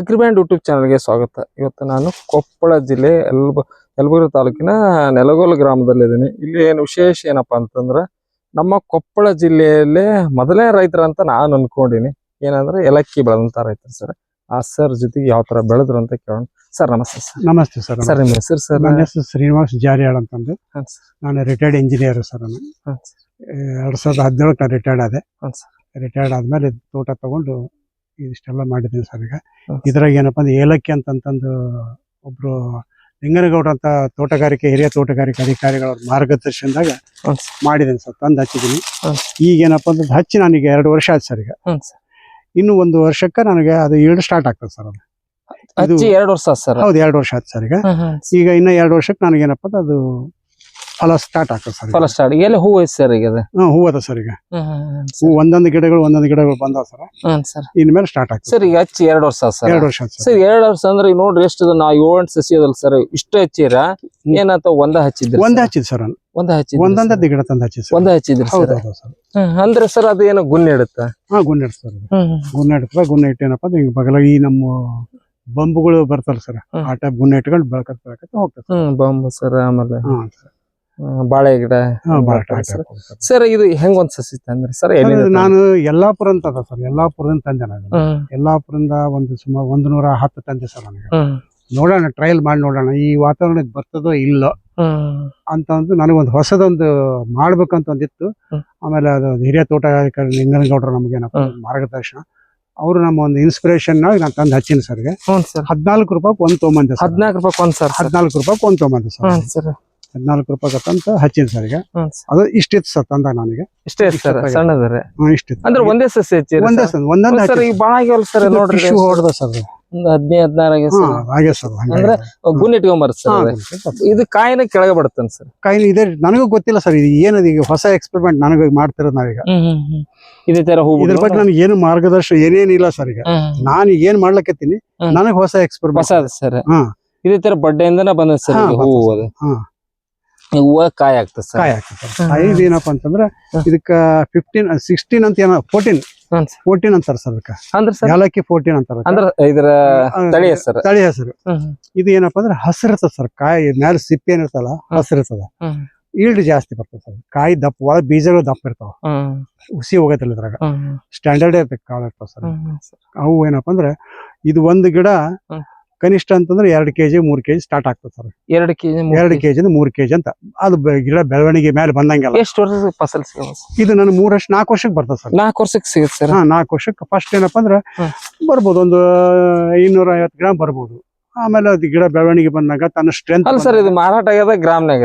ಅಗ್ರಿಬ್ಯಾಂಡ್ YouTube ಚಾನಲ್ಗೆ ಸ್ವಾಗತ. ಇವತ್ತು ನಾನು ಕೊಪ್ಪಳ ಜಿಲ್ಲೆ ಎಲ್ಬ ಯಲಬುರ್ಗಿ ತಾಲೂಕಿನ ನೆಲಗೋಲ್ ಗ್ರಾಮದಲ್ಲಿದ್ದೀನಿ. ಇಲ್ಲಿ ಏನು ವಿಶೇಷ ಏನಪ್ಪ ಅಂತಂದ್ರೆ ನಮ್ಮ ಕೊಪ್ಪಳ ಜಿಲ್ಲೆಯಲ್ಲೇ ಮೊದಲನೇ ರೈತರ ಅಂತ ನಾನು ಅನ್ಕೊಂಡಿನಿ. ಏನಂದ್ರೆ ಏಲಕ್ಕಿ ಬೆಳೆದಂತ ರೈತರು ಸರ್. ಆ ಸರ್ ಜೊತೆಗೆ ಯಾವ ತರ ಬೆಳೆದ್ರು ಅಂತ ಕೇಳೋಣ. ಸರ್ ನಮಸ್ತೆ ಸರ್. ನಮಸ್ತೆ ಸರ್ ಸರ್ ನಿಮ್ಮ ಹೆಸರು ಸರ್? ನನ್ನ ಹೆಸರು ಶ್ರೀನಿವಾಸ್ ಜಾರಿಯಾಳ್ ಅಂತಂದು. ಹಾಂ ಸರ್. ನಾನು ರಿಟೈರ್ಡ್ ಇಂಜಿನಿಯರ್ ಸರ್ ನಾನು. ಹಾಂ ಸರ್. ಎರಡ್ ಸಾವಿರದ ಹದಿನೇಳಕ್ಕೆ ನಾನು ರಿಟೈರ್ಡ್ ಆದೆ. ಹಾಂ ಸರ್. ರಿಟೈರ್ಡ್ ಆದ್ಮೇಲೆ ತೋಟ ತಗೊಂಡು ಇದಿಷ್ಟೆಲ್ಲ ಮಾಡಿದ್ದೀನಿ ಸರ್ ಈಗ. ಇದ್ರಾಗ ಏನಪ್ಪ ಅಂದ್ರೆ ಏಲಕ್ಕಿ ಅಂತಂತಂದು ಒಬ್ರು ಲಿಂಗನಗೌಡ ಅಂತ ತೋಟಗಾರಿಕೆ ಹಿರಿಯ ತೋಟಗಾರಿಕೆ ಅಧಿಕಾರಿಗಳ ಮಾರ್ಗದರ್ಶನದಾಗ ಮಾಡಿದ್ದೀನಿ ಸರ್ ತಂದು ಹಚ್ಚಿದ್ದೀನಿ. ಈಗ ಏನಪ್ಪ ಅಂದ್ರೆ ಹಚ್ಚಿ ನನಗೆ ಎರಡು ವರ್ಷ ಆಯ್ತು ಸರ್ ಈಗ. ಇನ್ನು ಒಂದು ವರ್ಷಕ್ಕೆ ನನಗೆ ಅದು ಏಳ್ ಸ್ಟಾರ್ಟ್ ಆಗ್ತದೆ ಸರ್ ಅದು. ಹಚ್ಚಿ ಎರಡು ವರ್ಷ ಸರ್. ಹೌದು ಎರಡು ವರ್ಷ ಆಯ್ತು ಸರ್ ಈಗ. ಈಗ ಇನ್ನ ಎರಡು ವರ್ಷಕ್ಕೆ ನನಗೇನಪ್ಪ ಅದು ಫಲ ಸ್ಟಾರ್ಟ್ ಆಗ್ತದೆ ಸರ್ ಫಲ ಸ್ಟಾರ್ಟ್ ಎಲ್ಲ ಹೂವು ಐತೆ ಸರ್ ಈಗ ಅದು? ಹೂ ಅದ ಸರ್ ಈಗ. ಹೂ ಒಂದೊಂದು ಗಿಡಗಳು ಒಂದೊಂದು ಗಿಡಗಳು ಬಂದಾವ ಸರ್ ಸರ್. ಇನ್ಮೇಲೆ ಸ್ಟಾರ್ಟ್ ಆಗ್ತದೆ. ಸರ್ ಈಗ ಹಚ್ಚಿ ಎರಡು ವರ್ಷ ಸರ್ ಎರಡು ವರ್ಷ ಸರ್ ಸರ್ ಎರಡ್ ವರ್ಷ ಅಂದ್ರೆ ಈಗ ನೋಡ್ರಿ ಎಷ್ಟು ನಾ ಏಳೆಂಟು ಸಸಿ ಅದಲ್ಲ ಸರ್ ಇಷ್ಟು ಹಚ್ಚಿರ ಏನಂತ ಒಂದ ಹಚ್ಚಿದ್ರಿ ಒಂದ ಹಚ್ಚಿದ್ ಸರ್ ನಾನು. ಒಂದ ಹಚ್ಚಿ ಒಂದೊಂದು ಗಿಡ ತಂದು ಹಚ್ಚಿದ್ ಸರ್ ಒಂದ ಹಚ್ಚಿದ್ರಿ ಹೌದು ಸರ್ ಹೌದು ಸರ್. ಅಂದ್ರೆ ಸರ್ ಅದು ಏನೋ ಗುನ್ನ ಇಡುತ್ತ ಹಾ ಇಡ್ತ ಸರ್ ಗುನ್ನ ಇಡ್ತದ ಗುನ್ನ ಇಟ್ಟೇನಪ್ಪ ಅಂದ್ರೆ ಹಿಂಗ್ ಬಗಲ ಈ ನಮ್ಮ ಬಂಬುಗಳು ಬರ್ತಾರ ಸರ್ ಹ್ಮ್. ಆ ಟೈಪ್ ಗುನ್ನ ಇಟ್ಕೊಂಡು ಬೆಳಕತ್ ಬೆಳಕತ್ತ ಹೋಗ್ತದೆ ಹ್ಮ್ ಬಾಂಬು ಸರ್ ಆಮೇಲೆ. ಹಾ ಹ್ಮ್, ಬಾಳೆ ಗಿಡ ಸರ್. ಇದು ಹೆಂಗ್ ಒಂದ್ ಸಸಿ ತಂದ್ರೆ ಸರ್? ನಾನು ಯಲ್ಲಾಪುರ ಅಂತ ಅದ ಸರ್ ಯಲ್ಲಾಪುರದಿಂದ ತಂದೆ ನಾನು. ಯಲ್ಲಾಪುರದಿಂದ ಒಂದು ಸುಮಾರು ಒಂದು ನೂರ ಹತ್ತು ತಂದೆ ಸರ್ ನನಗೆ. ನೋಡೋಣ ಟ್ರಯಲ್ ಮಾಡಿ ನೋಡೋಣ. ಈ ವಾತಾವರಣಕ್ಕೆ ಬರ್ತದೋ ಇಲ್ಲೋ ಅಂತ ಒಂದು ನನಗೊಂದು ಹೊಸದೊಂದು ಮಾಡ್ಬೇಕಂತ ಒಂದಿತ್ತು. ಆಮೇಲೆ ಅದು ಹಿರಿಯ ತೋಟಗಾರಿಕೆ ಲಿಂಗನಗೌಡರು ಏನಪ್ಪ ಮಾರ್ಗದರ್ಶನ. ಅವರು ನಮ್ಮ ಒಂದು ಇನ್ಸ್ಪಿರೇಷನ್ ನಾನು ತಂದು ಹಚ್ಚಿನ ಸರ್ಗೆ ಹದಿನಾಲ್ಕು ರೂಪಾಯಿ ಒಂದು ತೊಗೊಂಬಂದೆ ಹದಿನಾಲ್ಕು ರೂಪಾಯಿ ಒಂದ್ ಸರ್ ಹದಿನಾಲ್ಕು ರೂಪಾಯಿ ಒಂದು ತೊಗೊಂಬಂದೆ ಹ್ಮ್ ಸರ್. ಹದಿನಾಲ್ಕು ರೂಪಾಯಿ ಅಂತ ಹಚ್ಚಿನ ಸರ್ ಹ್ಮ್ ಸರ್ ಅದು ಇಷ್ಟಿತ್ತು ಸರ್ ತಂದ ನನಗೆ ಇಷ್ಟೇ ಸರ್ ಇಷ್ಟಪ್ಪ ಸಣ್ಣದ್ರೆ ಹ್ಮ್, ಇಷ್ಟಿತ್ತು ಅಂದ್ರೆ ಒಂದೇ ಸಸಿ ಹಚ್ಚಿರಿ ಒಂದೇ ಸರ್ ಸರ್ ಒಂದೊಂದು ಸರ್ ಈಗ ಬಾಳ ಆಗ್ಯಾವಲ್ಲ ಸರ್ ನೋಡ್ರಿ. ಟಿಶ್ಯೂ ಹೊಡೆದ ಸರ್ ಒಂದು ಹದಿನೈದು ಹದಿನಾರು ಆಗ್ಯಾವ ಹಾ ಸರ್ ಹಾಗೆ ಸರ್ ಅಂದ್ರೆ ಗುನ್ ಇಟ್ಕೊಂಬರ್ ಸರ್ ಇದು ಕಾಯಿನ ಕೆಳಗೆ ಬರ್ತನ್ ಸರ್ ಕೈ ಇದೆ ನನಗೂ ಗೊತ್ತಿಲ್ಲ ಸರ್ ಇದು ಏನದು ಈಗ ಹೊಸ ಎಕ್ಸ್ಪೆರಿಮೆಂಟ್ ನನಗೆ ಮಾಡ್ತಿರೋದು ನಾವೀಗ. ಹ್ಮ್ ಹ್ಮ್ ಹ್ಮ್. ಇದೇ ತರ ಹೂ ಇದ್ರ ಬಗ್ಗೆ ನನಗೆ ಏನು ಮಾರ್ಗದರ್ಶನ ಏನೇನಿಲ್ಲ ಸರ್ ಈಗ. ನಾನು ಈಗ ಏನ್ ಮಾಡ್ಲಕತ್ತೀನಿ ಹ್ಮ್. ನನಗೆ ಹೊಸ ಎಕ್ಸ್ಪೆರಿಮೆಂಟ್ ಹೊಸದ ಸರ್ ಹಾ. ಇದೇ ತರ ಬಡ್ಡೆಯಿಂದನ ಬಂದ ಸರ್ ಹಾ, ಇದು ಹೂ ಅದು. ಹಾ. ಹೂವ ಕಾಯಿ ಆಗ್ತದೆ ಸರ್. ಕಾಯಿ ಆಗ್ತದೆ ಸೈಜ್ ಏನಪ್ಪಾ ಅಂತಂದ್ರೆ. ಇದಕ್ಕ ಫಿಫ್ಟೀನ್ ಸಿಕ್ಸ್ಟೀನ್ ಅಂತ ಏನೋ ಫೋರ್ಟೀನ್ ಹ್ಮ್ ಸರ್. ಫೋರ್ಟೀನ್ ಅಂತಾರ ಸರ್ ಅದಕ್ಕ ಅಂದ್ರೆ ಸರ್? ಏಲಕ್ಕಿ ಫೋರ್ಟೀನ್ ಅಂತಾರ ಅದಕ್ಕ. ಅಂದ್ರ ಇದ್ರ ತಳಿ ಹೆಸರು? ತಳಿ ಹೆಸರು. ಇದು ಏನಪ್ಪಾ ಅಂದ್ರೆ ಹಸಿರ್ತದ ಸರ್. ಕಾಯಿ ಮ್ಯಾಲ ಸಿಪ್ಪೆ ಏನಿರ್ತಲ್ಲ ಹಸಿರ್ತದ ಹ್ಮ್ ಈಲ್ಡ್ ಜಾಸ್ತಿ ಬರ್ತದೆ ಸರ್. ಕಾಯಿ ದಪ್ಪ ಒಳ ಬೀಜಗಳು ದಪ್ಪ ಇರ್ತಾವ. ಹ್ಮ್ ಹುಸಿ ಹೋಗತ್ತಿಲ್ಲ ಇದ್ರಾಗ. ಸ್ಟ್ಯಾಂಡರ್ಡ್ ಇರ್ತದೆ ಕಾಳು ಇರ್ತಾವ ಸರ್. ಸರ್. ಅವು ಏನಪ್ಪಾ ಅಂದ್ರೆ ಇದು ಒಂದು ಗಿಡ ಹ್ಮ್. ಕನಿಷ್ಠ ಅಂತಂದ್ರೆ ಎರಡು ಕೆಜಿ ಮೂರ್ ಕೆಜಿ ಸ್ಟಾರ್ಟ್ ಆಗ್ತದೆ ಸರ್. ಎರಡು ಕೆಜಿ ಎರಡು ಕೆಜಿ. ಮೂರ್ ಕೆಜಿ ಅಂತ. ಅದು ಬ- ಗಿಡ ಬೆಳವಣಿಗೆ ಮೇಲೆ ಬಂದಂಗೆಲ್ಲ. ಎಷ್ಟು ವರ್ಷ ಫಸಲ್ ಸಿಗೋದು ಇದು ನಾನು ಮೂರ್ ವರ್ಷ ನಾಲ್ಕು ವರ್ಷಕ್ಕೆ ಬರ್ತದೆ ಸರ್. ನಾಲ್ಕು ವರ್ಷಕ್ಕೆ ಸಿಗುತ್ತೆ ಸರ್? ಹಾ ನಾಲ್ಕು ವರ್ಷಕ್ಕೆ. ಫಸ್ಟ್ ಏನಪ್ಪಾ ಅಂದ್ರೆ. ಬರ್ಬೋದು ಒಂದು ಇನ್ನೂರ ಐವತ್ತು ಗ್ರಾಮ್ ಬರ್ಬೋದು. ಆಮೇಲೆ ಅದು ಗಿಡ ಬೆಳವಣಿಗೆ ಬಂದಾಗ ತನ್ನ ಸ್ಟ್ರೆಂತ್ ಅಲ್ಲ ಸರ್ ಇದು ಮಾರಾಟ ಆಗ್ಯದ ಗ್ರಾಮ್ನಾಗ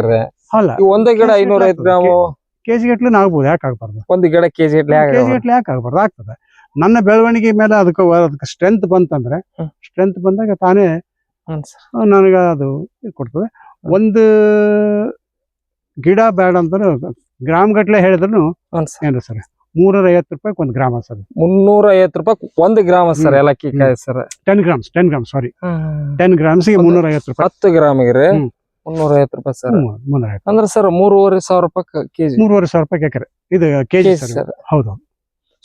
ಅಲ್ಲ. ಈ ಒಂದೇ ಗಿಡ ಕೆಜಿ ಐನೂರ ಐವತ್ತು ಗ್ರಾಮ್. ಕೆಜಿ ಗಟ್ಲೆ ಆಗ್ಬೋದು ಯಾಕೆ ಆಗ್ಬಾರ್ದು? ಒಂದು ಗಿಡ ಕೆಜಿ ಇಡ್ಲಿ ಕೆಜಿ ಗಟ್ಲೆ ಯಾಕೆ ಆಗ್ಬಾರ್ದು? ಆಗ್ತದೆ. ನನ್ನ ಬೆಳವಣಿಗೆ ಮೇಲೆ ಅದಕ್ಕೆ ಅದಕ್ಕೆ ಸ್ಟ್ರೆಂತ್ ಬಂತಂದ್ರೆ. ಸ್ಟ್ರೆಂತ್ ಬಂದಾಗ ತಾನೇ ನನಗೆ ಅದು ಕೊಡ್ತದೆ. ಒಂದು ಗಿಡ ಬೇಡ ಅಂತಾನು ಗ್ರಾಮ್ ಗಟ್ಲೆ ಹೇಳಿದ್ರು ಏನು ಸರ್. ಏನ್ರಿ ಸರ್? ಮೂರರ ಐವತ್ತು ರೂಪಾಯಿ ಒಂದು ಗ್ರಾಮ ಸರ್. ಮುನ್ನೂರ ಐವತ್ತು ರೂಪಾಯಿ ಒಂದು ಗ್ರಾಮ ಸರ್ ಎಲ್ಲಕ್ಕಿ ಏಲಕ್ಕಿ ಕಾಯಿ sir. Ten grams ten gram sorry ten ಗ್ರಾಮ್ಸ್ಗೆ ಮುನ್ನೂರ ಐವತ್ತು ರೂಪಾಯಿ. ಹತ್ತು ಗ್ರಾಮಿಗೆ ರೀ. ಮುನ್ನೂರ ಐವತ್ತು ರೂಪಾಯಿ ಸರ್. ಮುನ್ನೂರ ಐವತ್ತು ಅಂದ್ರೆ ಸರ್ ಮೂರುವರೆ ಸಾವಿರ ರೂಪಾಯಿ ಕೆಜಿ ಮೂರುವರೆ ಸಾವಿರ ರೂಪಾಯಿ ಎಕರೆ. ಇದು ಕೆಜಿ ಸರ್. ಹೌದು.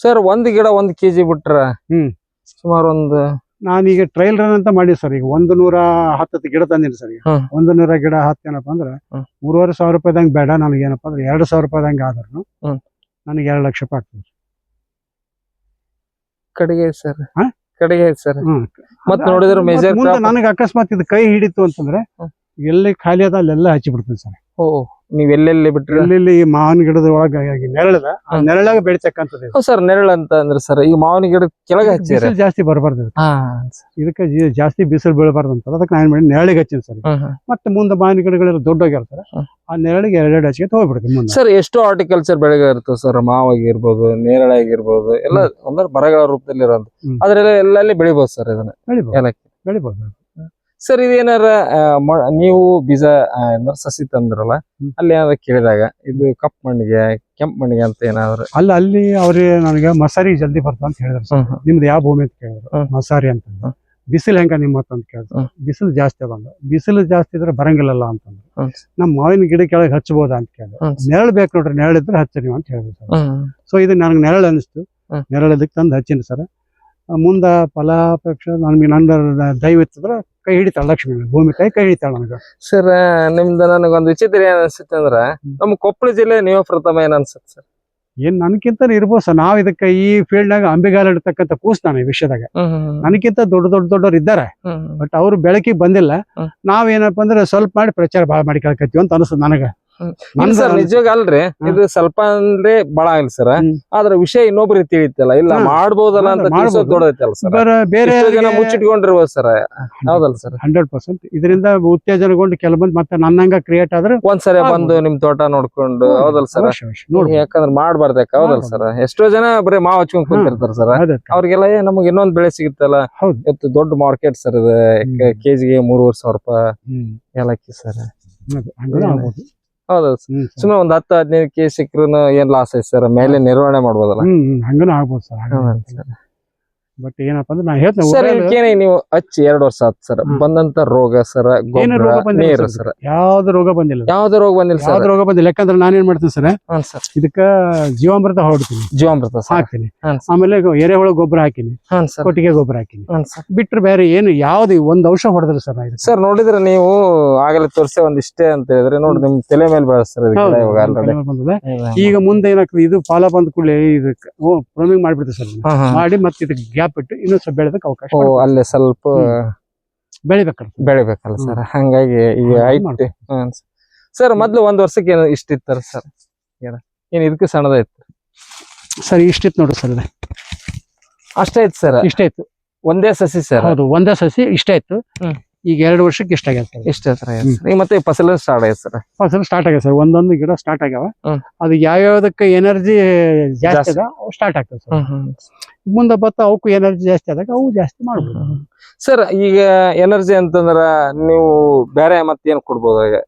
ಸರ್ ಒಂದ್ ಗಿಡ ಒಂದ್ ಕೆಜಿ ಬಿಟ್ರ ಹ್ಮ್. ಸುಮಾರು ಒಂದು ನಾನೀಗ ಟ್ರೈಲ್ ರನ್ ಅಂತ ಮಾಡಿ ಸರ್ ಈಗ ಒಂದು ನೂರ ಹತ್ತತ್ತು ಗಿಡ ತಂದಿನಿ ಸರ್ ಈಗ ಹ್ಮ್. ಒಂದು ನೂರ ಗಿಡ ಹತ್ತು ಏನಪ್ಪ ಅಂದ್ರೆ ಹ್ಮ್. ಮೂರುವರೆ ಸಾವಿರ ರೂಪಾಯಿದಂಗ್ ಬೇಡ ನನಗೆ ಏನಪ್ಪ ಅಂದ್ರೆ ಎರಡು ಸಾವಿರ ರೂಪಾಯಿದಂಗ್ ಆದ್ರೂ ಹ್ಮ್. ನನಗೆ ಎರಡು ಲಕ್ಷ ರೂಪಾಯಿ ಆಗ್ತದೆ ಕಡೆಗೆ ಸರ್ ಹಾ? ಕಡೆಗೆ ಸರ್ ಹ್ಮ್. ಮತ್ ನೋಡಿದ್ರೆ ಮತ್ತ್ ಮೇಜರ್ ಮುಂದೆ ನನಗೆ ಅಕಸ್ಮಾತ್ ಇದು ಕೈ ಹಿಡಿತು ಅಂತಂದ್ರೆ ಹ್ಮ್. ಎಲ್ಲಿ ಖಾಲಿ ಅದ ಅಲ್ಲೆಲ್ಲ ಹಚ್ಚಿ ಬಿಡ್ತೀನಿ ಸರ್ ಓ ನೀವ್ ಎಲ್ಲೆಲ್ಲಿ ಬಿಟ್ರಿ? ಎಲ್ಲೆಲ್ಲಿ ಈ ಮಾವಿನ ಗಿಡದ ಒಳಗಾಗಿ ನೆರಳದ ಆ ನೆರಳಾಗ ಬೆಳಿತಕ್ಕಂಥದ್ದು ಇದು. ಸರ್ ನೆರಳು ಅಂತ ಅಂದ್ರೆ ಸರ್ ಈ ಮಾವಿನ ಗಿಡ ಕೆಳಗೆ ಹಚ್ಚಿರ ಬಿಸಿಲು ಜಾಸ್ತಿ ಬರಬಾರ್ದು ಇದಕ್ಕೆ. ಹಾ ಇದಕ್ಕೆ ಜಿ- ಜಾಸ್ತಿ ಬಿಸಿಲು ಬೀಳಬಾರ್ದು ಅಂತ. ಅದಕ್ಕೆ ನಾನು ಮಾಡಿ ನೆರಳಿಗೆ ಹಚ್ಚಿನಿ ಸರ್. ಹ್ಮ್ ಹ್ಮ್. ಮತ್ತೆ ಮುಂದೆ ಮಾವಿನ ಗಿಡಗಳೆಲ್ಲ ದೊಡ್ಡೋಗಿರ್ತಾರೆ ಹ್ಮ್. ಆ ನೆರಳಿಗೆ ಎರಡೆರಡು ಹಚ್ಚಿಗೆ ತಗೋಬಿಡ್ತೀವಿ ಮುಂದೆ. ಸರ್ ಎಷ್ಟು ಹಾರ್ಟಿಕಲ್ಚರ್ ಬೆಳೆಗಳು ಇರ್ತವೆ ಸರ್? ಮಾವಾಗಿರ್ಬೋದು ನೇರಳಾಗಿರ್ಬೋದು ಎಲ್ಲ ಅಂದ್ರೆ ಮರಗಳ ರೂಪದಲ್ಲಿ ಇರೋದು ಹ್ಮ್. ಅದ್ರೆಲ್ಲ ಎಲ್ಲಲ್ಲಿ ಬೆಳಿಬೋದು ಸರ್ ಇದನ್ನ? ಬೆಳಿಬಹುದು ಏಲಕ್ಕಿ. ಬೆಳಿಬೋದು. ಸರ್ ಇದೇನಾರ ನೀವು ಬೀಜ ಏನಾರ ಸಸಿ ತಂದ್ರಲ್ಲ ಅಲ್ಲಿ ಏನಾರ ಕೇಳಿದಾಗ ಇದು ಕಪ್ ಮಣ್ಣಿಗೆ ಕೆಂಪ್ ಮಣ್ಣಿಗೆ ಅಂತ ಏನಾದ್ರು ಅಲ್ಲ ಅಲ್ಲಿ ಅವ್ರಿಗೆ ನನಗೆ ಮಸಾರಿ ಜಲ್ದಿ ಬರ್ತಾವ ಅಂತ ಹೇಳಿದ್ರು. ನಿಮ್ದು ಯಾವ ಭೂಮಿ ಅಂತ ಕೇಳಿದ್ರು ಮಸಾರಿ ಅಂತ. ಬಿಸಿಲು ಹೆಂಗ ನಿಮ್ಮ ಅಂತ ಕೇಳಿದ್ರು. ಬಿಸಿಲು ಜಾಸ್ತಿ ಅದ. ಬಿಸಿಲು ಜಾಸ್ತಿ ಇದ್ರೆ ಬರಂಗಿಲ್ಲಲ್ಲ ಅಂತಂದ್ರು. ನಮ್ಮ ಮಾವಿನ ಗಿಡ ಕೆಳಗೆ ಹಚ್ಚಬಹುದಾ ಅಂತ ಕೇಳಿದ್ರು. ನೆರಳು ಬೇಕು ನೋಡ್ರಿ ನೆರಳಿದ್ರೆ ಹಚ್ಚ ನೀವು ಅಂತ ಹೇಳಿದ್ರು ಸೊ ಇದು ನನಗೆ ನೆರಳು ಅನಿಸ್ತು. ನೆರಳು ಇದಕ್ಕೆ ತಂದು ಹಚ್ಚಿನಿ ಸರ್ ಮುಂದ ಫಲಾಪೇಕ್ಷ ನನ್ಗೆ ನನ್ನ ದೈವ ಇತ್ತಂದ್ರ ಕೈ ಹಿಡಿತಾಳ ಲಕ್ಷ್ಮಿ ಭೂಮಿ ಕೈ ಕೈ ಹಿಡಿತಾಳೆ ನನಗೆ. ಸರ್ ನಿಮ್ದು ನನಗೊಂದು ವಿಚಿತ್ರ ಏನ್ ಅನ್ಸುತ್ತೆ ಅಂದ್ರ ನಮ್ಮ ಕೊಪ್ಪಳ ಜಿಲ್ಲೆ ನೀವು ಪ್ರಥಮ ಏನ್ ಅನ್ಸುತ್ತೆ ಸರ್? ಏನ್ ನನಗಿಂತ ಇರ್ಬೋದು ಸರ್ ನಾವ್ ಇದಕ್ಕ ಈ ಫೀಲ್ಡ್ನಾಗ ಅಂಬಿಗಾಲ ಇಡ್ತಕ್ಕಂಥ ಕೂಸ್ ನಾನು ಈ ವಿಷಯದಾಗ. ನನಗಿಂತ ದೊಡ್ಡ ದೊಡ್ಡ ದೊಡ್ಡವ್ರು ಇದ್ದಾರೆ. ಬಟ್ ಅವ್ರು ಬೆಳಕಿಗೆ ಬಂದಿಲ್ಲ. ನಾವ್ ನಾವೇನಪ್ಪ ಅಂದ್ರೆ ಸ್ವಲ್ಪ ಮಾಡಿ ಪ್ರಚಾರ ಭಾಳ ಮಾಡಿ ಕೇಳ್ಕತ್ತೀವಿ ಅಂತ ಅನಿಸ್ತದೆ ನನಗ. ಸರ್ ನಿಜವಾಗ ಅಲ್ರಿ. ಇದು ಸ್ವಲ್ಪ ಅಂದ್ರೆ ಬಹಳ ಇಲ್ಲ ಸರ್. ಆದ್ರೆ ವಿಷಯ ಇನ್ನೊಬ್ರಿಗೆ ತಿಳಿತಲ್ಲ ಇಲ್ಲ ಮಾಡಬಹುದಲ್ಲ ಮಾಡ್ಬೋದಲ್ಲ ಅಂತ. ತಿಳಿಸೋದು ದೊಡ್ಡದೈತಲ್ಲ ಸರ್. ಬೇರೆ ಜನ ಮುಚ್ಚಿಟ್ಕೊಂಡಿರ್ಬೋದು ಸರ್. ಹೌದಲ್ಲ ಸರ್. Hundred percent. ಇದರಿಂದ ಉತ್ತೇಜನಗೊಂಡು ಕೆಲವೊಂದು ಮತ್ತೆ ನನ್ನಂಗ ಕ್ರಿಯೇಟ್ ಆದ್ರೆ ಒಂದ್ಸರಿ. ಬಂದು ನಿಮ್ ತೋಟ ನೋಡ್ಕೊಂಡು ಹೌದಲ್ಲ ಸರ್. ನೋಡಿ. ಯಾಕಂದ್ರೆ ಮಾಡ್ಬಾರ್ದಕ್ಕ ಹೌದಲ್ಲ ಸರ್. ಎಷ್ಟೋ ಜನ ಬರೀ ಮಾವು ಹಚ್ಕೊಂಡ್ ಕುಂತಿರ್ತಾರ ಸರ್. ಅವ್ರಿಗೆಲ್ಲ ನಮ್ಗೆ ಇನ್ನೊಂದ್ ಬೆಳೆ ಸಿಗುತ್ತಲ್ಲ. ಇವತ್ತು ದೊಡ್ಡ ಮಾರ್ಕೆಟ್ ಸರ್ ಇದು. ಕೆಜಿಗೆ ಮೂರುವರೆ ಸಾವಿರ ರೂಪಾಯಿ. ಏಲಕ್ಕಿ ಸರ್. ಹೌದು ಸುಮ್ಮನೆ ಒಂದ್ ಹತ್ತು ಹದಿನೈದು ಕೆ ಸಿಕ್ರು ಏನ್ ಲಾಸ್ ಐತಿ ಸರ್ ಮೇಲೆ ನಿರ್ವಹಣೆ ಮಾಡ್ಬೋದಲ್ಲ? ಹಂಗನೂ ಆಗ್ಬೋದು. ಸರ್. ಬಟ್ ಏನಪ್ಪ ಅಂದ್ರೆ ನಾ ಹೇಳ್ತೇನೆ ಸರ್ ಇದಕ್ಕೇನೆ ನೀವು ಹಚ್ಚಿ ಎರಡು ವರ್ಷ ಆತ್ ಸರ್. ಬಂದಂತ ರೋಗ ಸರ್ ಏನು ರೋಗ ಗೊಬ್ಬರ ಬಂದಿಲ್ಲ ನೀರು ಸರ್ ಸರ್. ಯಾವ್ದು ರೋಗ ಬಂದಿಲ್ಲ. ಯಾವ್ದು ರೋಗ ಬಂದಿಲ್ಲ ಸರ್. ಯಾವ್ದು ರೋಗ ಬಂದಿಲ್ಲ. ಯಾಕಂದ್ರೆ ನಾನೇನ್ ಮಾಡ್ತೀನಿ ಸರ್ ಹ್ಮ್ ಸರ್. ಇದಕ್ಕ ಜೀವಾಮೃತ ಹೊಡ್ತೀನಿ. ಜೀವಾಮೃತ ಸರ್. ಹಾಕ್ತೀನಿ. ಆಮೇಲೆ ಎರೆಹುಳ ಗೊಬ್ಬರ ಹಾಕಿನಿ ಸರ್. ಕೊಟ್ಟಿಗೆ ಗೊಬ್ಬರ ಹಾಕಿನಿ ಬಿಟ್ಟರೆ ಸರ್. ಬಿಟ್ರೆ ಬೇರೆ ಏನು ಯಾವ್ದು ಒಂದ್ ಔಷಧ ಹೊಡೆದ್ರೆ ಸರ್ ನಾ ಇದಕ್ಕೆ. ಸರ್ ನೋಡಿದ್ರೆ ನೀವು ಆಗಲೇ ತೋರಿಸಿ ಒಂದಿಷ್ಟೇ ಅಂತ ಹೇಳಿದ್ರೆ ನೋಡಿ ನಿಮ್ ತಲೆ ಮೇಲೆ ಬಳಸ್ತಾರೆ ಹೌದು, ಇವಾಗ ಆಲ್ರೆಡಿ. ಕಡಿಮೆ ಬಂದಿದೆ. ಈಗ ಮುಂದೆ ಏನಾಗ್ತದೆ ಇದು ಫಾಲ ಬಂದ ಕೂಡಲೇ ಇದಕ್ಕೆ ಪ್ರೊಮಿಂಗ್ ಮಾಡ್ಬಿಡ್ತೀವಿ ಸರ್ ಇದನ್ನ. ಮಾಡಿ ಮತ್ತೆ ಇದಕ್ಕೆ ಗ್ಯಾಪ್ ಇಟ್ಟು ಇನ್ನೂ ಸ್ವಲ್ಪ ಬೆಳೆದಕ್ಕೆ ಅವಕಾಶ ಓ. ಅಲ್ಲೇ ಸ್ವಲ್ಪ ಬೆಳಿಬೇಕಲ್ಲ. ಬೆಳಿಬೇಕಲ್ಲ ಸರ್. ಹಂಗಾಗಿ ಈಗ ಹ್ಮ್, ಸರ್. ಮೊದ್ಲು ಒಂದ್ ವರ್ಷಕ್ಕೆ ಏನು ಇಷ್ಟಿತ್ತಾರ ಸರ್? ಏನ್. ಇದಕ್ಕೆ ಸಣ್ಣದಾಯ್ತು ಸರ್ ಇಷ್ಟಿತ್ತು ನೋಡ್ರಿ ಸರ್ ಅದೇ ಅಷ್ಟೇ ಐತ್ ಸರ್? ಇಷ್ಟ ಇತ್ತು. ಒಂದೇ ಸಸಿ ಸರ್? ಹೌದು ಒಂದೇ ಸಸಿ ಇಷ್ಟ ಇತ್ತು. ಈಗ ಎರಡು ವರ್ಷಕ್ಕೆ ಇಷ್ಟ ಆಗ್ಯದ ಸರ್? ಇಷ್ಟ ಈಗ ಮತ್ತೆ ಫಸಲು ಸ್ಟಾರ್ಟ್ ಆಯ್ತು ಸರ್. ಫಸಲು ಸ್ಟಾರ್ಟ್ ಆಗ್ಯದ ಸರ್. ಒಂದೊಂದು ಗಿಡ ಸ್ಟಾರ್ಟ್ ಆಗ್ಯಾವ. ಹ್ಮ್. ಅದು ಯಾವ್ಯಾವ್ದಕ್ಕೆ ಎನರ್ಜಿ ಜಾಸ್ತಿ ಜಾಸ್ತಿ. ಅದ ಅವು ಸ್ಟಾರ್ಟ್ ಆಗ್ತದೆ ಸರ್. ಮುಂದೆ ಬತ್ತ ಅವಕ್ಕೂ ಎನರ್ಜಿ ಜಾಸ್ತಿ ಆದಾಗ ಅವು ಜಾಸ್ತಿ ಮಾಡ್ಬೋದು. ಸರ್ ಈಗ ಎನರ್ಜಿ ಅಂತಂದ್ರ ನೀವು ಬೇರೆ ಮತ್ತೇನ್ ಕೊಡ್ಬೋದು ಈಗ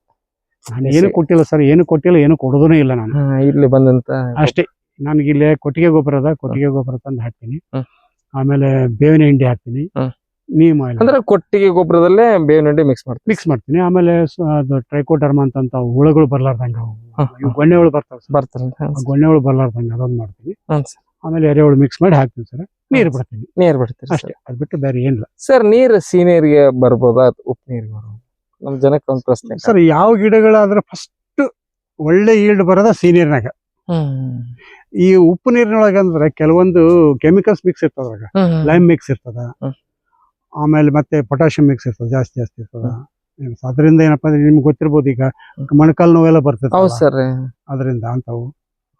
ನಾನು ಏನು ಕೊಟ್ಟಿಲ್ಲ ಸರ್. ಏನು ಕೊಟ್ಟಿಲ್ಲ ಏನು ಕೊಡೋದೂ ಇಲ್ಲ ನಾನು. ಇಲ್ಲಿ ಬಂದಂತ ಅಷ್ಟೇ. ನನಗೆ ಇಲ್ಲಿ ಕೊಟ್ಟಿಗೆ ಗೊಬ್ಬರ ಅದ ಕೊಟ್ಟಿಗೆ ಗೊಬ್ಬರ ತಂದು ಹಾಕ್ತೀನಿ. ಹ್ಮ್. ಆಮೇಲೆ ಬೇವಿನ ಹಿಂಡಿ ಹಾಕ್ತೀನಿ. ಹ್ಮ್. ನೀಮ್ ಆಯಿಲ್ ಅಂದ್ರೆ ಕೊಟ್ಟಿಗೆ ಗೊಬ್ಬರದಲ್ಲೇ ಬೇವಿನ ಹಿಂಡಿ ಮಿಕ್ಸ್ ಮಾಡ್ತೀನಿ ಮಿಕ್ಸ್ ಮಾಡ್ತೀನಿ. ಆಮೇಲೆ ಸ- ಅದು ಟ್ರೈಕೋಡರ್ಮ ಅಂತ ಹುಳುಗಳು ಬರ್ಲಾರ್ದಂಗ ಅವು. ಇವು ಗೊಣ್ಣೆ ಹುಳು ಬರ್ತಾವ ಸರ್. ಬರ್ತಾರೆ ಗೊನ್ನೆ ಹುಳು ಬರ್ಲಾರ್ದಂಗ ಅದೊಂದು ಮಾಡ್ತೀನಿ. Hmm sir. ಆಮೇಲೆ ಎರೆಹುಳು ಮಿಕ್ಸ್ ಮಾಡಿ ಹಾಕ್ತೀನಿ ಸರ್. ನೀರು ಬಿಡ್ತೀನಿ. ನೀರ್ ಬಿಡ್ತೀನಿ ಅಷ್ಟೇ. ಅದ್ ಬಿಟ್ಟು ಬೇರೆ ಏನಿಲ್ಲ. ಸರ್ ನೀರು ಸೀನಿಯರ್ಗೆ ಬರ್ಬೋದಾ? ಉಪ್ಪು ನೀರಿಗೆ ಬರ್ಬೋದು. ನಮ್ ಜನಕ್ಕೆ ಒಂದು ಪ್ರಶ್ನೆ ಸರ್ ಯಾವ ಗಿಡಗಳಾದ್ರೆ ಫಸ್ಟ್ ಒಳ್ಳೆ ಈಲ್ಡ್ ಬರೋದ ಸೀನಿಯರ್ನಾಗ ಹ್ಮ್ ಈ ಉಪ್ಪು ನೀರಿನೊಳಗಂದ್ರೆ ಕೆಲವೊಂದು ಕೆಮಿಕಲ್ಸ್ ಮಿಕ್ಸ್ ಇರ್ತದ ಅದ್ರಾಗ. ಹ್ಮ್ ಲೈಮ್ ಮಿಕ್ಸ್ ಇರ್ತದ. ಹ್ಮ್. ಆಮೇಲೆ ಮತ್ತೆ ಪೊಟ್ಯಾಷಿಯಂ ಮಿಕ್ಸ್ ಇರ್ತದೆ ಜಾಸ್ತಿ ಜಾಸ್ತಿ ಇರ್ತದೆ. ಅದರಿಂದ ಏನಪ್ಪಾ ಅಂದ್ರೆ ನಿಮ್ಗೆ ಗೊತ್ತಿರ್ಬೋದು ಈಗ ಮೊಣಕಾಲ್ ನೋವೆಲ್ಲ ಬರ್ತದೆ ಹೌದ್ ಸರ್ ಅದರಿಂದ ಅಂತವು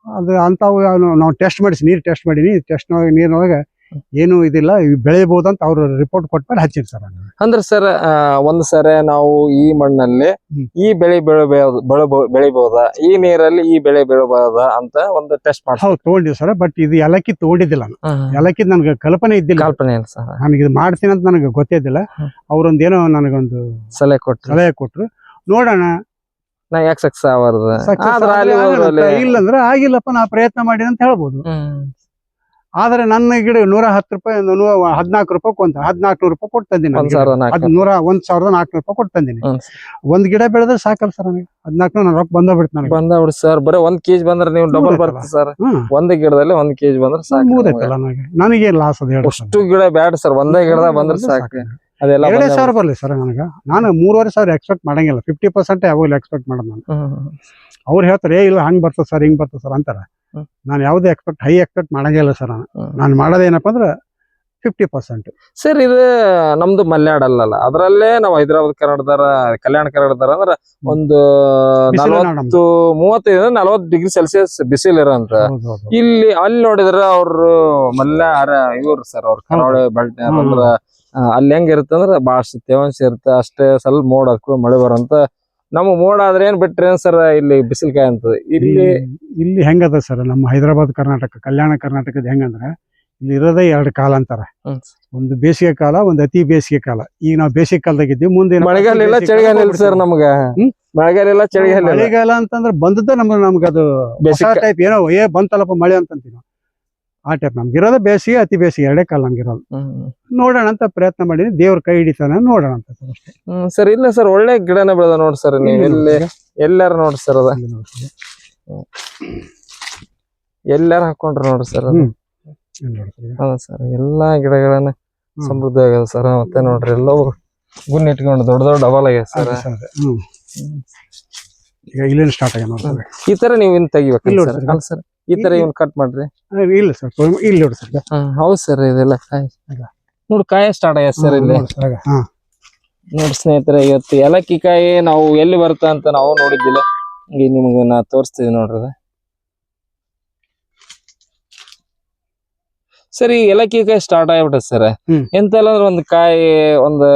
ಅದು ಅಂತವು ನಾವು ಟೆಸ್ಟ್ ಮಾಡಿಸಿ ನೀರು ಟೆಸ್ಟ್ ಮಾಡೀನಿ ಟೆಸ್ಟ್ ನೀರಿನೊಳಗೆ ಏನು ಇದಿಲ್ಲ ಬೆಳೆಯಬಹುದು ಅಂತ ಅವ್ರು ರಿಪೋರ್ಟ್ ಕೊಟ್ಮೇಲೆ ಹಚ್ಚಿರಿ ಸರ್ ಅಂದ್ರೆ ಸರ್ ಒಂದ್ ಸರಿ ನಾವು ಈ ಮಣ್ಣಲ್ಲಿ ಈ ಬೆಳೆ ಬೆಳಬಹುದು ಬೆಳಬಹು ಬೆಳಿಬಹುದಾ ಈ ನೀರಲ್ಲಿ ಈ ಬೆಳೆ ಬೆಳಬಹುದಾ ಅಂತ ಒಂದು ಟೆಸ್ಟ್ ಮಾಡಿ ಹೌದು ತಗೊಂಡಿವಿ ಸರ್ ಬಟ್ ಇದು ಏಲಕ್ಕಿ ತಗೊಂಡಿದ್ದಿಲ್ಲ ನಾನು. ಏಲಕ್ಕಿ ನನಗೆ ಕಲ್ಪನೆ ಇದ್ದಿಲ್ಲ. ಕಲ್ಪನೆ ಇಲ್ಲ ಸರ್. ನನಗೆ ಇದು ಮಾಡ್ತೀನಿ ಅಂತ ನನಗೆ ಗೊತ್ತಿದ್ದಿಲ್ಲ. ಅವ್ರೊಂದೇನೋ ನನಗೊಂದು ಸಲಹೆ ಕೊಟ್ಟರು ಸಲಹೆ ಕೊಟ್ರು. ನೋಡೋಣ. ನಾ ಯಾಕೆ ಸಕ್ಸಸ್ ಆವಾರ್ದ. ಇಲ್ಲಂದ್ರೆ ಆಗಿಲ್ಲಪ್ಪ ನಾ ಪ್ರಯತ್ನ ಮಾಡಿದ ಅಂತ ಹೇಳ್ಬೋದು. ಆದ್ರೆ ನನ್ನ ಗಿಡ ನೂರ ಹತ್ತು ರೂಪಾಯಿ ನೂರ ಹದಿನಾಲ್ಕು ರೂಪಾಯಿ ಕೊಂತ ಹದಿನಾಲ್ಕು ನೂರು ರೂಪಾಯಿ ಕೊಟ್ಟು ತಂದಿನಿ ನೂರ ಒಂದ್ ಸಾವಿರದ ನಾಲ್ಕು ರೂಪಾಯಿ ಕೊಟ್ಟು ತಂದಿನಿ ಒಂದ್ ಗಿಡ ಬೆಳೆದ್ರೆ ಸಾಕಲ್ಲ ಸರ್ ನನಗೆ. ಹದಿನಾಲ್ಕು ನೂರ ರೊಕ್ಕ ಬಂದ ಬಿಡ್ತು ನನಗೆ. ಬಂದ ಬಿಡಿ ಸರ್. ಬರೀ ಒಂದ್ ಕೆಜಿ ಬಂದ್ರೆ ನೀವು ಡಬಲ್. ಬರ್ತದೆ ಸರ್. ಒಂದ್ ಗಿಡದಲ್ಲಿ ಒಂದ್ ಕೆಜಿ ಬಂದ್ರೆ ಸಾಕು. ಮುಗ್ದೈತಲ್ಲ ನನಗೆ. ನನಗೇನ್ ಲಾಸ್ ಅದ ಅಷ್ಟು ಗಿಡ ಬ್ಯಾಡ ಸರ್. ಒಂದೇ ಗಿಡದಾಗ ಬಂದ್ರೆ ಸಾಕು. ಅದೆಲ್ಲ ಎರಡೇ ಸಾವಿರ ಬರ್ಲಿ ಸರ್ ನನಗೆ. ನಾನು ಮೂರುವರೆ ಸಾವಿರ ಎಕ್ಸ್ಪೆಕ್ಟ್ ಮಾಡಂಗಿಲ್ಲ. ಫಿಫ್ಟಿ ಪರ್ಸೆಂಟ್ ಯಾವಾಗಲೂ ಎಕ್ಸ್ಪೆಕ್ಟ್ ಮಾಡೋದು ನಾನು. ಅವ್ರು ಹೇಳ್ತಾರೆ ಏ ಇಲ್ಲ ಹಂಗ್ ಬರ್ತದೆ ಸರ್ ಹಿಂಗ್ ಬರ್ತದೆ ಸರ್ ಅಂತಾರೆ. ನಾನು ಯಾವುದೇ ಎಕ್ಸ್ಪೆಕ್ಟ್ ಹೈ ಎಕ್ಸ್ಪೆಕ್ಟ್ ಮಾಡಂಗಿಲ್ಲ ಸರ್ ನಾನು. ನಾನು ಮಾಡೋದೇನಪ್ಪ ಅಂದ್ರೆ ಫಿಫ್ಟಿ ಪರ್ಸೆಂಟ್ ಸರ್ ಇದು ನಮ್ದು ಮಲ್ನಾಡ್ ಅಲ್ಲಲ್ಲ. ಅದರಲ್ಲೇ ನಾವು ಹೈದರಾಬಾದ್ ಕನ್ನಡದಾರ ಕಲ್ಯಾಣ ಕನ್ನಡದಾರ ಅಂದ್ರೆ ಒಂದು ನಲವತ್ತು ಮೂವತ್ತೈದು ನಲವತ್ತು ಡಿಗ್ರಿ ಸೆಲ್ಸಿಯಸ್ ಬಿಸಿಲು ಇರೋಂತ ಇಲ್ಲಿ ಅಲ್ಲಿ ನೋಡಿದ್ರೆ ಅವ್ರು ಮಲ್ಯಾರ ಇವ್ರು ಸರ್ ಅವ್ರ ಕರಾವಳಿ. ಅಂದ್ರ ಆ, ಅಲ್ಲಿ ಹೆಂಗ್ ಇರುತ್ತೆ ಭಾಳಷ್ಟು ತೇವಾಂಶ ಇರುತ್ತೆ. ಅಷ್ಟೇ ಸ್ವಲ್ಪ ಮೋಡ ಹಾಕೊಂಡು ಮಳೆ ಬರಂತ ನಮ್ಮ ಮೋಡ ಆದ್ರೆ ಏನ್ ಬಿಟ್ರಿ ಸರ್ ಇಲ್ಲಿ ಬಿಸಿಲ್ಕಾಯಿ ಅಂತ ಇಲ್ಲಿ ಇಲ್ಲಿ ಹೆಂಗದ ಸರ್ ನಮ್ಮ ಹೈದರಾಬಾದ್ ಕರ್ನಾಟಕ ಕಲ್ಯಾಣ ಕರ್ನಾಟಕದ ಹೆಂಗಂದ್ರೆ ಇಲ್ಲಿ ಇರೋದೇ ಎರಡು ಕಾಲ ಅಂತಾರ. ಒಂದು ಬೇಸಿಗೆ ಕಾಲ ಒಂದು ಅತಿ ಬೇಸಿಗೆ ಕಾಲ. ಈಗ ನಾವು ಬೇಸಿಗೆ ಕಾಲದಾಗ ಇದ್ದೀವಿ ಮುಂದೆ ಮಳೆಗಾಲ ಇಲ್ಲ ಚಳಿಗಾಲ ಇಲ್ಲ ಸರ್ ನಮ್ಗ? ಮಳೆಗಾಲ ಇಲ್ಲ ಚಳಿಗಾಲ ಮಳೆಗಾಲ ಅಂತಂದ್ರೆ ಬಂದದ್ದ ನಮ್ಗೆ ನಮ್ಗೆ ಅದು ಬೇಸಿಗೆ ಟೈಪ್ ಏನೋ ಏ ಬಂತಲ್ಲಪ್ಪ ಮಳೆ ಅಂತಂತೀವಿ ನಾವು ಆ ಟೈಪ್ ನಮ್ಗೆ ಇರೋದು ಬೇಸಿಗೆ ಅತಿ ಬೇಸಿಗೆ ಎರಡೇ ಕಾಲ ನಮ್ಗೆ ಇರೋದು ನೋಡೋಣ ಅಂತ ಪ್ರಯತ್ನ ಮಾಡಿದ್ವಿ ದೇವ್ರ ಕೈ ಹಿಡಿತಾನೆ ನೋಡೋಣ ಅಂತ ಸರ್ ಅಷ್ಟೇ. ಹ್ಮ್ ಸರ್ ಇಲ್ಲ ಸರ್ ಒಳ್ಳೆ ಗಿಡನ ಬೆಳೆದ ನೋಡಿ ಸರ್ ನೀವು ಎಲ್ಲಿ ಎಲ್ಲಾರ ನೋಡಿ ಸರ್ ಅದ. ಎಲ್ಲಾರು ಹಾಕೊಂಡ್ರು ನೋಡ್ರಿ ಸರ್. ನೋಡಿ ಸರ್ ಎಲ್ಲಾ ಗಿಡಗಳನ್ನ. ಸಮೃದ್ಧ ಆಗ್ಯದ ಸರ್ ಮತ್ತೆ ನೋಡ್ರಿ ಎಲ್ಲವೂ ಗುನ್ ಇಟ್ಕೊಂಡು ದೊಡ್ಡ ದೊಡ್ಡ ಡಬಲ್ ಆಗ್ಯದ ಸರ್. ಅದೇ ಹ್ಮ್. ಈಗ ಇಲ್ಲಿಂದ ಸ್ಟಾರ್ಟ್ ಆಗ್ಯಾವ ನೋಡಿ ಸರ್ ಈ ತರ ನೀವು ಇನ್ ತೆಗಿಬೇಕು ಇಲ್ಲಿ ಸರ್? ಅಲ್ಲ ಸರ್ ಈ ತರ ಇವನ್ ಕಟ್ ಮಾಡ್ರಿ. ಇಲ್ಲ ಸರ್ ಇಲ್ಲಿ ನೋಡಿ ಸರ್ ಹೌದು ಸರ್ ಇದೆಲ್ಲ ಕಾಯಿ ನೋಡಿ ಕಾಯಿ ಸ್ಟಾರ್ಟ್ ಆಗ್ಯದ ಸರ್ ಇಲ್ಲಿ. ನೋಡಿ ಸ್ನೇಹಿತರೆ ಇವತ್ತು ಏಲಕ್ಕಿ ಕಾಯಿ ನಾವು ಎಲ್ಲಿ ಬರುತ್ತೆ ಅಂತ ನಾವು ನೋಡಿದ್ದಿಲ್ಲ. ಹಂಗೆ ನಿಮ್ಗೆ ನಾ ತೋರಿಸ್ತೀವಿ ನೋಡ್ರಿ. ಸರ್ ಈ ಏಲಕ್ಕಿ ಕಾಯಿ ಸ್ಟಾರ್ಟ್ ಆಗ್ಬಿಟ್ಟ ಸರ್ ಹ್ಮ್. ಎಂತ ಇಲ್ಲ ಅಂದ್ರೆ ಒಂದು ಕಾಯಿ ಒಂದು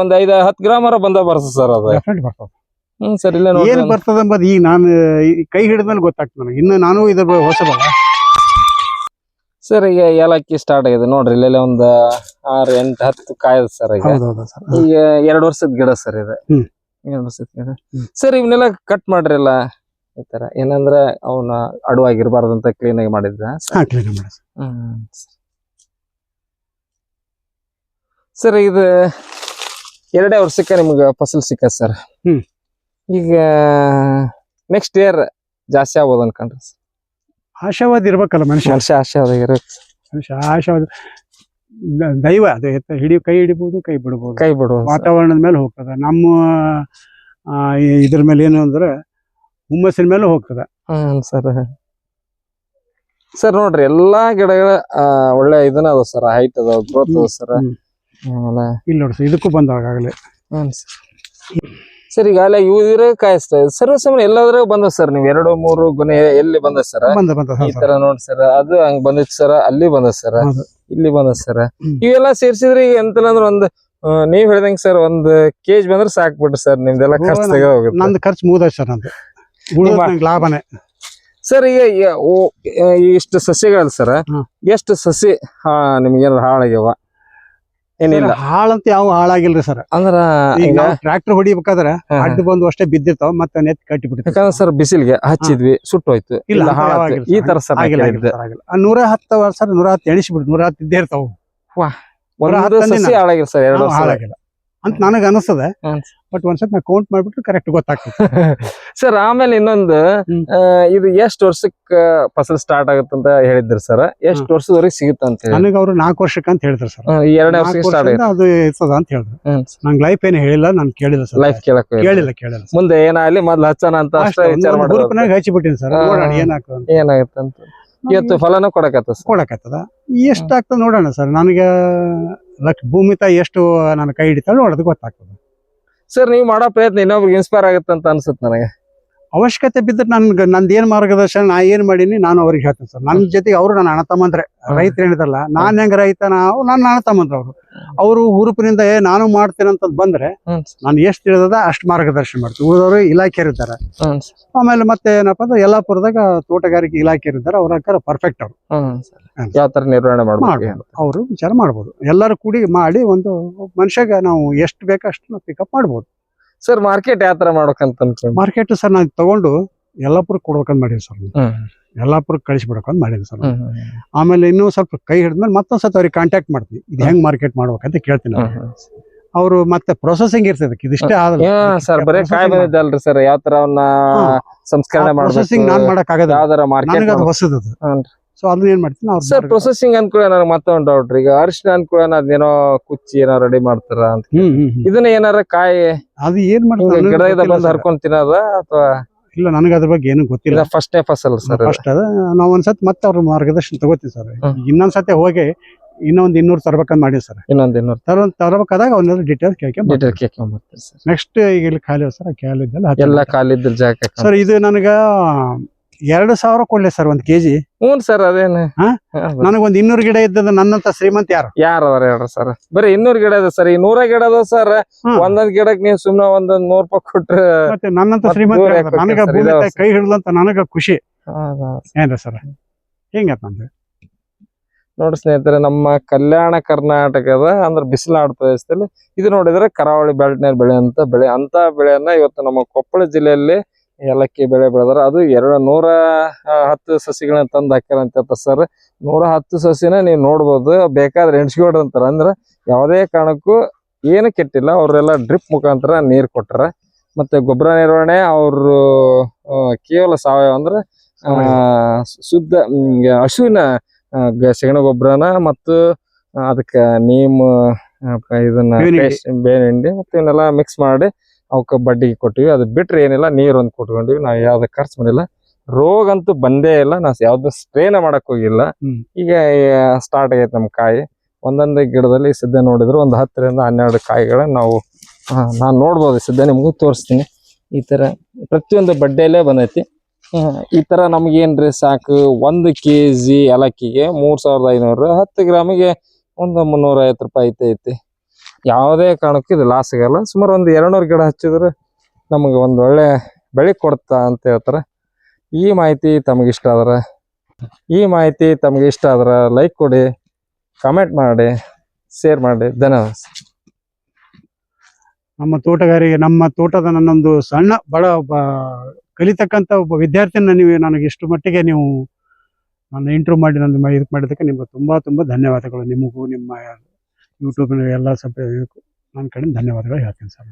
ಒಂದು ಐದ ಹತ್ತು ಗ್ರಾಮರ ಬಂದ ಬರ್ತದೆ ಸರ್ ಅದು. ಹ್ಮ್ ಸರ್ ಇಲ್ಲ ನೋಡಿ ಏನ್ ಬರ್ತದೆ ಅಂಬದ್ ಈಗ ನಾನು ಕೈ ಹಿಡಿದ್ಮೇಲೆ ಗೊತ್ತಾಗ್ತದೆ ನನಗೆ. ಇನ್ನು ನಾನು ಇದ್ರ ಬಗ್ಗೆ ಹೊಸಬಲ್ಲ ಸರ್ ಈಗ ಏಲಕ್ಕಿ ಸ್ಟಾರ್ಟ್ ಆಗಿದೆ. ನೋಡ್ರಿ ಇಲ್ಲೆಲ್ಲ ಒಂದ್ ಆರು ಎಂಟು ಹತ್ತು ಕಾಯದ ಸರ್ ಈಗ. ಹೌದೌದು ಸರ್. ಈಗ ಎರಡು ವರ್ಷದ ಗಿಡ ಸರ್ ಇದು. ಹ್ಮ್. ಎರಡು ವರ್ಷದ ಗಿಡ. ಹ್ಮ್. ಸರ್ ಇವನ್ನೆಲ್ಲ ಕಟ್ ಮಾಡ್ರಲ್ಲ? ಈ ತರ. ಏನಂದ್ರೆ ಅವನ ಅಡುವಾಗಿರ್ಬಾರ್ದು ಅಂತ ಕ್ಲೀನ್ ಆಗಿ ಮಾಡಿದ್ರ? ಹಾ ಕ್ಲೀನ್ ಮಾಡಿ ಸರ್. ಸರ್ ಇದು ಎರಡೇ ವರ್ಷಕ್ಕೆ ನಿಮ್ಗೆ ಫಸಲ್ ಸಿಕ್ಕ ಸರ್? ಹ್ಮ್. ಈಗ ನೆಕ್ಸ್ಟ್ ಇಯರ್ ಜಾಸ್ತಿ ಆಗ್ಬೋದು ಅನ್ಕೊಂಡ್ರೆ. ಆಶಾವಾದ ಇರ್ಬೇಕಲ್ಲ ಮನುಷ್ಯ? ಮನುಷ್ಯ ಆಶಾವಾದ ಇರಬೇಕು. ಮನುಷ್ಯ ಆಶಾವಾದ. ದ- ದೈವ ಅದು ಎತ್ತ- ಹಿಡಿ ಕೈ ಹಿಡಿಬಹುದು ಕೈ ಬಿಡ್ಬೋದು. ಕೈ ಬಿಡುವ ವಾತಾವರಣದ ಮೇಲೆ ಹೋಗ್ತದೆ. ನಮ್ಮ ಆ, ಈ- ಇದ್ರ ಮೇಲೆ ಏನು ಅಂದ್ರೆ ಹುಮ್ಮಸ್ಸಿನ ಮೇಲೆ ಹೋಗ್ತದೆ. ಸರ್. ಸರ್ ನೋಡ್ರಿ ಎಲ್ಲಾ ಗಿಡಗಳ ಆ, ಒಳ್ಳೆ ಇದನ್ನ ಅದಾವ ಸರ್ ಹೈಟ್ ಅದಾವ ಗ್ರೋತ್ ಅದಾವ ಸರ್. ಹ್ಮ್. ಆಮೇಲೆ ಇಲ್ಲಿ ನೋಡಿ ಸರ್ ಇದಕ್ಕೂ ಬಂದಾಗಲೇ ಹ್ಮ್ ಸರ್. ಸರ್ ಈಗ ಅಲ್ಲ ಇವ್ರ ಕಾಯಿಸ್ತಾ ಸರ್ವಸಾಮಾನ್ಯ ಎಲ್ಲಾದ್ರಾಗ ಬಂದ ಸರ್ ನೀವು ಎರಡು ಮೂರು ಗುಣೆ ಎಲ್ಲಿ ಬಂದ ಸರ್? ಬಂದ ಬಂದ ಈ ತರ ನೋಡಿ ಸರ್ ಅದು ಹಂಗ್ ಬಂದಿತ್ತು ಸರ್ ಅಲ್ಲಿ ಬಂದ ಸರ್ ಇಲ್ಲಿ ಬಂದ ಸರ್. ಇವೆಲ್ಲ ಸೇರ್ಸಿದ್ರೆ ಈಗ ಎಂತಲ್ಲ ಅಂದ್ರೆ ಒಂದ್ ನೀವ್ ಹೇಳ್ದಂಗ್ ಸರ್ ಒಂದ್ ಕೇಜ್ ಬಂದ್ರೆ ಸಾಕ್ಬಿಟ್ರಿ ಸರ್ ನಿಮ್ದೆಲ್ಲ ಖರ್ಚು ತೆಗೋಗುತ್ತೆ ಹೋಗುತ್ತೆ ನಂದು ಖರ್ಚು ಮುಗ್ದ ಸರ್ ನಂದು. ಲಾಭನೇ. ಸರ್ ಈಗ ಇಷ್ಟು ಸಸ್ಯಗಳು ಸರ್. ಎಷ್ಟು ಸಸಿ ಹಾ ಏನಾದ್ರು ಹಾಳಾಗ್ಯಾವ? ಏನಿಲ್ಲ. ಹಾಳಂತ ಯಾವ ಹಾಳಾಗಿಲ್ರಿ ಸರ್. ಅಂದ್ರ ಈಗ ಟ್ರ್ಯಾಕ್ಟರ್ ಹೊಡಿಬೇಕಾದ್ರೆ. ಅಡ್ಡ ಬಂದು ಅಷ್ಟೇ ಬಿದ್ದಿರ್ತಾವ ಮತ್ತೆ ನೆತ್ ಕಟ್ಟಿ ಬಿಡ್ತೀವಿ ಯಾಕಂದ್ರೆ ಸರ್ ಬಿಸಿಲಿಗೆ ಹಚ್ಚಿದ್ವಿ ಸುಟ್ಟು ಹೋಯ್ತು ಇಲ್ಲ ಈ ತರ ಸರ್ ಆಗಿಲ್ಲ ಆಗಿಲ್ಲ ಸರ್, ಆ ನೂರ ಹತ್ತು ವರ್ಷ ನೂರ ಹತ್ತು ಎಣಿಸ್ಬಿಡು ನೂರ ಹತ್ತು ಇದ್ದೇ ಇರ್ತಾವ. ಒಂದು ಸಸಿ. ಹಾಳಾಗಿಲ್ಲ ಸರ್ ಎರಡು ಹಾಳಾಗಿಲ್ಲ. ಅಂತ ನನಗೆ ಅನಿಸ್ತದೆ. ಬಟ್ ಒಂದ್ಸತಿ ನಾ ಕೌಂಟ್ ಮಾಡ್ಬಿಟ್ರೆ ಕರೆಕ್ಟ್ ಗೊತ್ತಾಗ್ತದೆ. ಸರ್ ಆಮೇಲೆ ಇನ್ನೊಂದು ಇದು ಎಷ್ಟು ವರ್ಷಕ್ಕ ಫಸಲ್ ಸ್ಟಾರ್ಟ್ ಆಗುತ್ತೆ ಅಂತ ಹೇಳಿದ್ರಿ ಸರ್? ಎಷ್ಟು ವರ್ಷದವರೆಗೆ ಸಿಗುತ್ತೆ ಅಂತ ಹೇಳಿ ನನಗೆ ಅವರು ನಾಲ್ಕು ವರ್ಷಕ್ಕೆ ಅಂತ ಹೇಳಿದ್ರು ಸರ್. ಎರಡನೇ ವರ್ಷ ವರ್ಷಕ್ಕೆ ಸ್ಟಾರ್ಟ್ ಅದು ಇರ್ತದ ಅಂತ ಹೇಳಿದ್ರು. ನಂಗೆ ಲೈಫ್ ಏನು ಹೇಳಿಲ್ಲ ನಾನು ಕೇಳಿಲ್ಲ ಸರ್. ಲೈಫ್ ಕೇಳಕ್. ಕೇಳಿಲ್ಲ ಕೇಳಿಲ್ಲ. ಮುಂದೆ ಏನಾಗಲಿ ಮೊದ್ಲು ಹಚ್ಚನ ಅಂತ ಅಷ್ಟೇ ವಿಚಾರ ಮಾಡಿ ಗ್ರೂಪ್ನಾಗ ಹಚ್ಚಿಬಿಟ್ಟಿನಿ ಸರ್. ಏನಾಗುತ್ತೆ ಅಂತ. ಇವತ್ತು ಫಲನ ಕೊಡಕತ್ತ ಕೊಡಕತ್ತದ. ಎಷ್ಟು ಆಗ್ತದ ನೋಡೋಣ ಸರ್. ನನಗೆ ಲಕ್ಷ ಭೂಮಿ ತಾಯಿ ಎಷ್ಟು ನನ್ನ ಕೈ ಹಿಡಿತಾಳೆ ನೋಡೋದು ಗೊತ್ತಾಗ್ತದೆ. ಸರ್ ನೀವು ಮಾಡೋ ಪ್ರಯತ್ನ ಇನ್ನೊಬ್ರಿಗೆ ಇನ್ಸ್ಪೈರ್ ಆಗುತ್ತೆ ಅಂತ ಅನ್ಸುತ್ತೆ ನನಗೆ. ಅವಶ್ಯಕತೆ ಬಿದ್ದರೆ ನನ್ಗೆ ನಂದು ಏನು ಮಾರ್ಗದರ್ಶನ ನಾ ಏನು ಮಾಡೀನಿ ನಾನು ಅವ್ರಿಗೆ ಹೇಳ್ತೀನಿ ಸರ್. ನನ್ನ ಜೊತೆಗೆ ಅವರು ನನ್ನ ಅಣ್ಣ ತಮ್ಮಂದ್ರೆ. ರೈತರು ಹೇಳಿದಲ್ಲ ನಾನು ಹೆಂಗೆ ರೈತ ನಾವು ನನ್ನ ಅಣ್ಣ ತಮ್ಮಂದ್ರೆ ಅವರು. ಅವರು ಹುರುಪಿನಿಂದ ಏ ನಾನು ಮಾಡ್ತೀನಿ ಅಂತ ಬಂದ್ರೆ. ನಾನು ಎಷ್ಟು ತಿಳಿದದ ಅಷ್ಟು ಮಾರ್ಗದರ್ಶನ ಮಾಡ್ತೀವಿ ಉಳಿದವರು ಇಲಾಖೆ ಇದ್ದಾರೆ. ಆಮೇಲೆ ಮತ್ತೆ ಏನಪ್ಪ ಅಂದ್ರೆ ಯಲ್ಲಾಪುರದಾಗ ತೋಟಗಾರಿಕೆ ಇಲಾಖೆ ಇದ್ದಾರೆ. ಅವ್ರ ಹಾಕಾರ ಪರ್ಫೆಕ್ಟ್ ಅವರು. ಯಾವ ತರ ನಿರ್ವಹಣೆ ಮಾಡಿ ಅವರು ವಿಚಾರ ಮಾಡ್ಬೋದು. ಎಲ್ಲರೂ ಕೂಡಿ ಮಾಡಿ ಒಂದು ಮನುಷ್ಯಗೆ ನಾವು ಎಷ್ಟು ಬೇಕೋ ಅಷ್ಟು ಪಿಕಪ್ ಮಾಡ್ಬೋದು. ಸರ್ ಮಾರ್ಕೆಟ್ ಯಾವ ತರ ಮಾಡ್ಬೇಕಂತ ಅನ್ಕೊಂಡು ಮಾರ್ಕೆಟ್ ಸರ್ ನಾನು ತಗೊಂಡು ಯಲ್ಲಾಪುರಕ್ಕೆ ಕೊಡ್ಬೇಕಂತ ಮಾಡಿದ್ವಿ ಸರ್ ಯಲ್ಲಾಪುರಕ್ಕೆ ಮಾಡಿದ್ವಿ ಮಾಡೀನಿ ಸರ್ ಆಮೇಲೆ ಇನ್ನೂ ಸ್ವಲ್ಪ ಕೈ ಹಿಡಿದ್ಮೇಲೆ ಮತ್ತೊಂದ್ ಸತಿ ಅವ್ರಿಗೆ ಕಾಂಟ್ಯಾಕ್ಟ್ ಮಾಡ್ತೀನಿ. ಇದು ಹೆಂಗ್ ಮಾರ್ಕೆಟ್ ಮಾಡ್ಬೇಕಂತ ಕೇಳ್ತೀನಿ. ಅವರು ಮತ್ತೆ ಪ್ರೊಸೆಸಿಂಗ್ ಇರ್ತದೆ ಇದಿಷ್ಟೇ ಆದ್ರೆ ಸರ್ ಬರೀ ಕಾಯಿ ಬಂದಿದ್ದಲ್ರಿ ಸರ್. ಯಾವ ತರ ಅವನ್ನ ಸಂಸ್ಕರಣೆ ಪ್ರೊಸೆಸಿಂಗ್ ನಾನ್ ಮಾಡಕ್ ಆಗದ ಹೊಸದದು. ಸೊ ಅದನ್ನ ಏನ್ ಮಾಡ್ತೀನಿ? ಅವ್ರು ಸರ್ ಪ್ರೊಸೆಸಿಂಗ್ ಅನ್ಕೂಲ ನನಗೆ ಮತ್ತೊಂದು ಡೌಟ್ ಈಗ ಅರಿಶಿನ ಅನ್ಕೂಲ ಅದೇನೋ ಕುಚ್ಚಿ ಏನೋ ರೆಡಿ ಮಾಡ್ತಾರ ಅಂತ. ಇದನ್ನ ಏನಾರ ಕಾಯಿ ಅದು ಏನ್ ಮಾಡ್ತಾರೆ? ಬಂದ್ ಹರ್ಕೊಂಡ್ ತಿನ್ನೋದ ಅಥವಾ ಇಲ್ಲ ನನಗೆ ಅದ್ರ ಬಗ್ಗೆ ಏನು ಗೊತ್ತಿಲ್ಲ. ಫಸ್ಟ್ನೇ ಫಸಲ್ ಸರ್ ಫಸ್ಟ್ ಅದ. ನಾವು ಒಂದ್ಸತಿ ಮತ್ತೆ ಅವ್ರ ಮಾರ್ಗದರ್ಶನ ತಗೋತೀವಿ ಸರ್. ಇನ್ನೊಂದ್ಸತಿ ಹೋಗಿ ಇನ್ನೊಂದ್ ಇನ್ನೂರು ತರಬೇಕಂತ ಮಾಡಿ ಸರ್. ಇನ್ನೊಂದ್ ಇನ್ನೂರು ತರ ತರಬೇಕಾದಾಗ ಅವನ್ನೆಲ್ಲ ಡೀಟೇಲ್ಸ್ ಕೇಳ್ಕೊಂಡ್ ಡೀಟೇಲ್ ಕೇಳ್ಕೊಂಬರ್ತೀವಿ ಸರ್. ನೆಕ್ಸ್ಟ್ ಈಗ ಇಲ್ಲಿ ಖಾಲಿ ಸರ್ ಖಾಲಿ ಇದ್ದಲ್ಲ ಎಲ್ಲ ಕಾಲಿದ್ದ ಜಾಗ ಸರ್ ಇದು ನನಗ ಎರಡು ಸಾವಿರ ಕೊಡ್ಲಿ ಸರ್ ಒಂದ್ ಕೆಜಿ. ಹ್ಞೂ ಸರ್ ಅದೇನು. ನನಗೊಂದ್ ಇನ್ನೂರು ಗಿಡ ಇದ್ದದ ನನ್ನಂತ ಶ್ರೀಮಂತ ಯಾರು? ಯಾರ ಅದಾರ ಹೇಳ್ರಿ ಸರ್? ಬರೀ ಇನ್ನೂರ್ ಗಿಡ ಅದ ಸರ್. ಈ ನೂರ ಗಿಡ ಅದ ಸರ್. ಹ್ಮ್. ಒಂದೊಂದ್ ಗಿಡಕ್ ನೀವು ಸುಮ್ನೆ ಒಂದೊಂದ್ ನೂರ್ ರೂಪಾಯಿ ಕೊಟ್ರೆ ಮತ್ತೆ ನನ್ನಂತ ಮತ್ತ್ ಶ್ರೀಮಂತ ದೂರ ಯಾಕ್ ನನಗ ಹೋಗ್ತೀರಿ ಭೂಮಿ sir? ತಾಯಿ ಕೈ ಹಿಡಿದಂತ ನನಗ ಖುಷಿ. ಏನ್ರ ಸರ್? ನಮ್ದು ನೋಡಿ ಸ್ನೇಹಿತರೆ ನಮ್ಮ ಕಲ್ಯಾಣ ಕರ್ನಾಟಕದ ಅಂದ್ರೆ ಬಿಸಿಲಾಡು ಪ್ರದೇಶದಲ್ಲಿ ಇದು ನೋಡಿದ್ರೆ ಕರಾವಳಿ ಬೆಲ್ಟ್ನಲ್ಲಿ ಬೆಳೆಯುವಂತ ಬೆಳೆ ಅಂತ ಬೆಳೆಯನ್ನ ಇವತ್ತು ನಮ್ಮ ಕೊಪ್ಪಳ ಜಿಲ್ಲೆಯಲ್ಲಿ ಏಲಕ್ಕಿ ಬೆಳೆ ಬೆಳೆದಾರ. ಅದು ಎರಡು ನೂರ ಹತ್ತು ಸಸಿಗಳನ್ನ ತಂದು ಹಾಕ್ಯಾರ ಅಂತ ಸರ್ ನೂರ ಹತ್ತು ಸಸಿನ ನೀವು ನೋಡ್ಬೋದು. ಬೇಕಾದ್ರೆ ಎಣ್ಸ್ಕೊಡ್ರಿ ಅಂತಾರ. ಅಂದ್ರೆ ಯಾವುದೇ ಕಾರಣಕ್ಕೂ ಏನು ಕೆಟ್ಟಿಲ್ಲ. ಅವರೆಲ್ಲ ಡ್ರಿಪ್ ಮುಖಾಂತರ ನೀರು ಕೊಟ್ಟಾರ ಮತ್ತೆ ಗೊಬ್ಬರ ನಿರ್ವಹಣೆ ಅವರು ಕೇವಲ ಸಾವಯವ ಅಂದ್ರೆ ಆ, ಶುದ್ಧ ಹಸುವಿನ ಸೆಗಣ ಗೊಬ್ಬರನ ಮತ್ತು ಅದಕ್ಕೆ ನೀಮ್ ಇದನ್ನ ಬೇವಿನ ಹಿಂಡಿ ಮತ್ತೆ ಇವನ್ನೆಲ್ಲ ಮಿಕ್ಸ್ ಮಾಡಿ ಅವಕ್ಕೆ ಬಡ್ಡಿಗೆ ಕೊಟ್ಟಿವಿ. ಅದು ಬಿಟ್ಟರೆ ಏನಿಲ್ಲ ನೀರು ಒಂದು ಕೊಟ್ಕೊಂಡಿವಿ. ನಾವು ಯಾವ್ದು ಖರ್ಚು ಮಾಡಿಲ್ಲ. ರೋಗ ಅಂತೂ ಬಂದೇ ಇಲ್ಲ. ನಾವು ಯಾವ್ದು ಸ್ಪ್ರೇನ ಮಾಡಕ್ ಹೋಗಿಲ್ಲ. ಈಗ ಸ್ಟಾರ್ಟ್ ಆಗೈತೆ ನಮ್ಮ ಕಾಯಿ. ಒಂದೊಂದೇ ಗಿಡದಲ್ಲಿ ಸಿದ್ಧ ನೋಡಿದ್ರು ಒಂದು ಹತ್ತರಿಂದ ಹನ್ನೆರಡು ಕಾಯಿಗಳನ್ನ ನಾವು ನಾನು ನೋಡ್ಬೋದು. ಸಿದ್ಧ ನಿಮಗೂ ತೋರಿಸ್ತೀನಿ. ಈ ಥರ ಪ್ರತಿಯೊಂದು ಬಡ್ಡೆಯಲ್ಲೇ ಬಂದೈತಿ. ಈ ಥರ ನಮಗೇನ್ರಿ ಸಾಕು? ಒಂದು ಕೆ ಜಿ ಏಲಕ್ಕಿಗೆ ಮೂರು ಸಾವಿರದ ಐನೂರು. ಹತ್ತು ಗ್ರಾಮಿಗೆ ಒಂದು ಮುನ್ನೂರ ಐವತ್ತು ರೂಪಾಯಿ ಐತೆ ಐತಿ ಯಾವುದೇ ಕಾರಣಕ್ಕೂ ಇದು ಲಾಸ್ ಆಗಲ್ಲ ಸುಮಾರು ಒಂದು ಎರಡುನೂರು ಗಿಡ ಹಚ್ಚಿದ್ರೆ ನಮಗೆ ಒಂದು ಒಳ್ಳೆ ಬೆಳೆ ಕೊಡ್ತಾ ಅಂತ ಹೇಳ್ತಾರೆ. ಈ ಮಾಹಿತಿ ತಮಗೆ ಇಷ್ಟ ಆದ್ರೆ, ಈ ಮಾಹಿತಿ ತಮಗೆ ಇಷ್ಟ ಆದ್ರೆ ಲೈಕ್ ಕೊಡಿ ಕಮೆಂಟ್ ಮಾಡಿ ಶೇರ್ ಮಾಡಿ. ಧನ್ಯವಾದ ನಮ್ಮ ತೋಟಗಾರಿಕೆ ನಮ್ಮ ತೋಟದ ನನ್ನೊಂದು ಸಣ್ಣ ಬಡ ಒಬ್ಬ, ಕಲಿತಕ್ಕಂಥ ಒಬ್ಬ ವಿದ್ಯಾರ್ಥಿನ ನೀವು ನನಗೆ ಇಷ್ಟು ಮಟ್ಟಿಗೆ ನೀವು ನನ್ನ ಇಂಟ್ರೂ ಮಾಡಿ, ನನ್ನ ಇದು ಮಾಡಿದ್ದಕ್ಕೆ ನಿಮ್ಗೆ ತುಂಬ ತುಂಬಾ ಧನ್ಯವಾದಗಳು. ನಿಮಗೂ, ನಿಮ್ಮ ಯೂಟ್ಯೂಬ್ ಎಲ್ಲ ಸಭೆ ನನ್ನ ಕಡೆಯಿಂದ ಧನ್ಯವಾದಗಳು ಹೇಳ್ತೀನಿ ಸರ್.